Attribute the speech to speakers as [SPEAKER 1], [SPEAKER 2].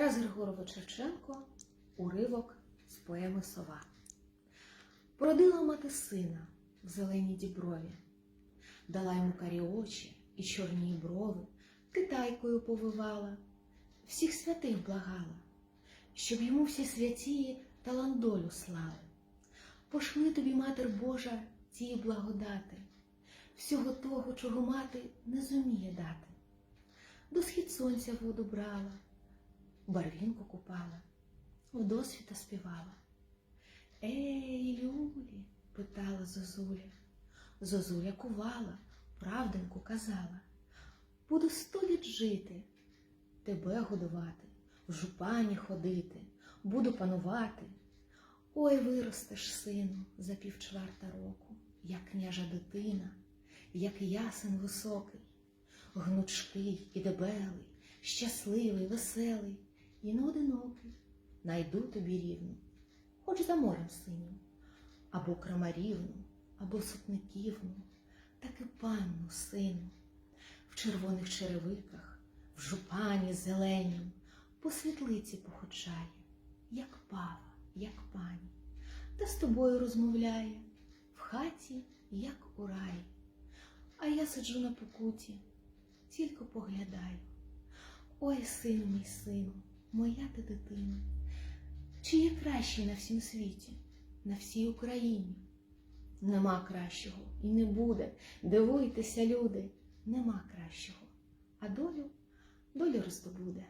[SPEAKER 1] Тарас Григорович Шевченко уривок з поеми Сова. Породила мати сина в зеленій діброві, дала йому карі очі і чорні брови, китайкою повивала, всіх святих благала, щоб йому всі святії таландолю слали. Пошли тобі, Матер Божа, цієї благодати, всього того, чого мати не зуміє дати. До схід сонця воду брала, барвінку купала, в досвіта співала. Ей, Люлі, питала Зозуля. Зозуля кувала, правденьку казала. Буду сто літ жити, тебе годувати, в жупані ходити, буду панувати. Ой, виростеш, сину, за півчварта року, як княжа дитина, як ясен високий, гнучкий і дебелий, щасливий, веселий і не одинокий. Найду тобі рівну, хоч за морем синім, або крамарівну, або сутниківну, так і панну сину, в червоних черевиках, в жупані зеленім, по світлиці походжає, як пава, як пані, та з тобою розмовляє в хаті, як у раї. А я сиджу на покуті, тільки поглядаю. Ой, сину мій сину, моя ти дитина, чи є кращий на всім світі, на всій Україні? Нема кращого і не буде. Дивуйтеся, люди, нема кращого. А долю, долю роздобуде.